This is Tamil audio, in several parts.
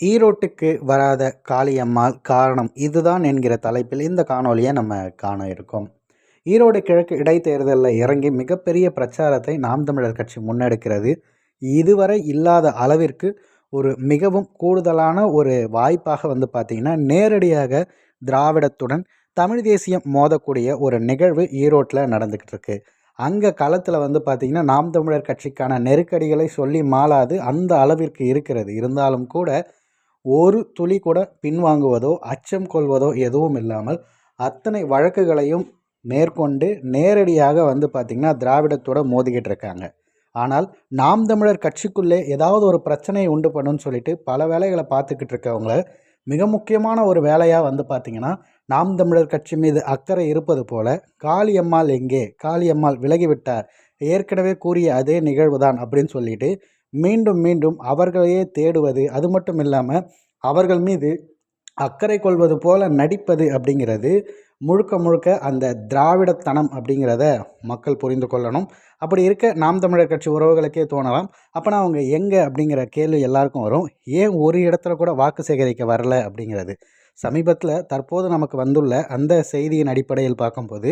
ஈரோட்டுக்கு வராத காளியம்மாள் காரணம் இதுதான் என்கிற தலைப்பில் இந்த காணொலியை நம்ம காண இருக்கோம். ஈரோடு கிழக்கு இடைத்தேர்தலில் இறங்கி மிகப்பெரிய பிரச்சாரத்தை நாம் தமிழர் கட்சி முன்னெடுக்கிறது. இதுவரை இல்லாத அளவிற்கு ஒரு மிகவும் கூடுதலான ஒரு வாய்ப்பாக வந்து பார்த்திங்கன்னா நேரடியாக திராவிடத்துடன் தமிழ் தேசியம் மோதக்கூடிய ஒரு நிகழ்வு ஈரோட்டில் நடந்துக்கிட்டு இருக்கு. அங்கே களத்தில் வந்து பார்த்திங்கன்னா நாம் தமிழர் கட்சிக்கான நெருக்கடிகளை சொல்லி மாளாது அந்த அளவிற்கு இருக்கிறது. இருந்தாலும் கூட ஒரு துளி கூட பின்வாங்குவதோ அச்சம் கொள்வதோ எதுவும் இல்லாமல் அத்தனை வழக்குகளையும் மேற்கொண்டு நேரடியாக வந்து பார்த்திங்கன்னா திராவிடத்தோட மோதிக்கிட்டு இருக்காங்க. ஆனால் நாம் தமிழர் கட்சிக்குள்ளே ஏதாவது ஒரு பிரச்சனையை உண்டு பண்ணுன்னு சொல்லிட்டு பல வேலைகளை பார்த்துக்கிட்டு இருக்கவங்கள மிக முக்கியமான ஒரு வேலையாக வந்து பார்த்திங்கன்னா நாம் தமிழர் கட்சி மீது அக்கறை இருப்பது போல காளியம்மாள் எங்கே? காளியம்மாள் விலகிவிட்டார். ஏற்கனவே கூறிய அதே நிகழ்வு தான் அப்படின்னு சொல்லிட்டு மீண்டும் மீண்டும் அவர்களையே தேடுவது அது மட்டும் இல்லாமல் அவர்கள் மீது அக்கறை கொள்வது போல நடிப்பது அப்படிங்கிறது முழுக்க முழுக்க அந்த திராவிடத்தனம் அப்படிங்கிறத மக்கள் புரிந்து கொள்ளணும். அப்படி இருக்க நாம் தமிழர் கட்சி உறவுகளுக்கே தோணலாம். அப்போனா அவங்க எங்கே அப்படிங்கிற கேள்வி எல்லாருக்கும் வரும். ஏன் ஒரு இடத்துல கூட வாக்கு சேகரிக்க வரல அப்படிங்கிறது? சமீபத்தில் தற்போது நமக்கு வந்துள்ள அந்த செய்தியின் அடிப்படையில் பார்க்கும்போது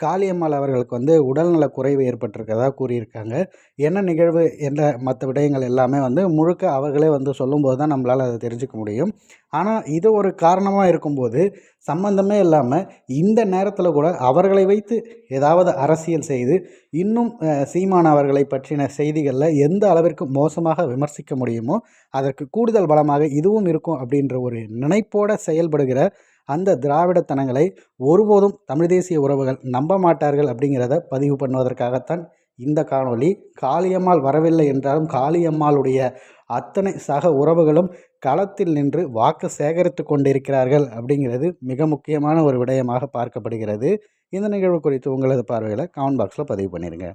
காளியம்மாள் அவர்களுக்கு வந்து உடல்நல குறைவு ஏற்பட்டிருக்கிறதா கூறியிருக்காங்க. என்ன நிகழ்வு என்ற மற்ற விடயங்கள் எல்லாமே வந்து முழுக்க அவர்களே வந்து சொல்லும்போது தான் நம்மளால் அதை தெரிஞ்சுக்க முடியும். ஆனால் இது ஒரு காரணமாக இருக்கும்போது சம்பந்தமே இல்லாமல் இந்த நேரத்தில் கூட அவர்களை வைத்து ஏதாவது அரசியல் செய்து இன்னும் சீமான் அவர்களை பற்றின செய்திகளில் எந்த அளவிற்கு மோசமாக விமர்சிக்க முடியுமோ அதற்கு கூடுதல் பலமாக இதுவும் இருக்கும் அப்படின்ற ஒரு நினைப்போடு செயல்படுகிற அந்த திராவிடத்தனங்களை ஒருபோதும் தமிழ் தேசிய உறவுகள் நம்ப மாட்டார்கள் அப்படிங்கிறத பதிவு பண்ணுவதற்காகத்தான் இந்த காணொளி. காளியம்மாள் வரவில்லை என்றாலும் காளியம்மாளுடைய அத்தனை சக உறவுகளும் களத்தில் நின்று வாக்கு சேகரித்து கொண்டிருக்கிறார்கள் அப்படிங்கிறது மிக முக்கியமான ஒரு விடயமாக பார்க்கப்படுகிறது. இந்த நிகழ்வு குறித்து உங்களது பார்வைகளை கமெண்ட் பாக்ஸில் பதிவு பண்ணிடுங்க